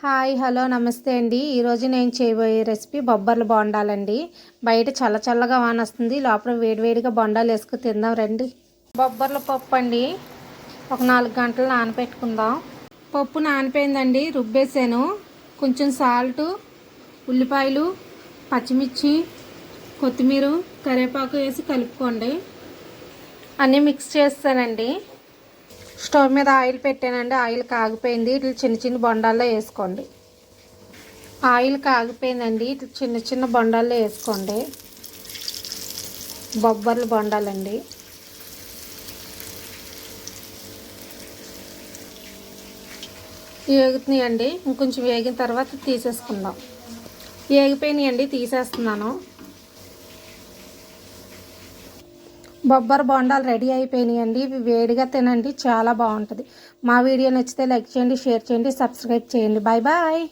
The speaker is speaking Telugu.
హాయ్ హలో నమస్తే అండి. ఈరోజు నేను చేయబోయే రెసిపీ బొబ్బర్లు బొండాలండి. బయట చల్ల చల్లగా వాన వస్తుంది. లోపల వేడివేడిగా బొండాలు వేసుకుని తిందాం రండి. బొబ్బర్ల పప్పు అండి. ఒక నాలుగు గంటలు నానపెట్టుకుందాం. పప్పు నానిపోయిందండి. రుబ్బేసాను. కొంచెం సాల్ట్ ఉల్లిపాయలు పచ్చిమిర్చి కొత్తిమీర కరివేపాకు వేసి కలుపుకోండి. అన్నీ మిక్స్ చేస్తానండి. స్టవ్ మీద ఆయిల్ పెట్టానండి. ఆయిల్ కాగిపోయింది. ఇట్లా చిన్న చిన్న బొండాల్లో వేసుకోండి. ఆయిల్ కాగిపోయిందండి. ఇట్లా చిన్న చిన్న బొండాల్లో వేసుకోండి. బొబ్బర్లు బొండాలండి. వేగుతున్నాయండి. ఇంకొంచెం వేగిన తర్వాత తీసేసుకుందాం. వేగిపోయినాయండి. తీసేస్తున్నాను. బొబ్బర్ బొండాలు రెడీ అయిపోయినాయండి. ఇవి వేడిగా తినండి చాలా బాగుంటుంది. మా వీడియో నచ్చితే లైక్ చేయండి షేర్ చేయండి సబ్స్క్రైబ్ చేయండి. Bye bye.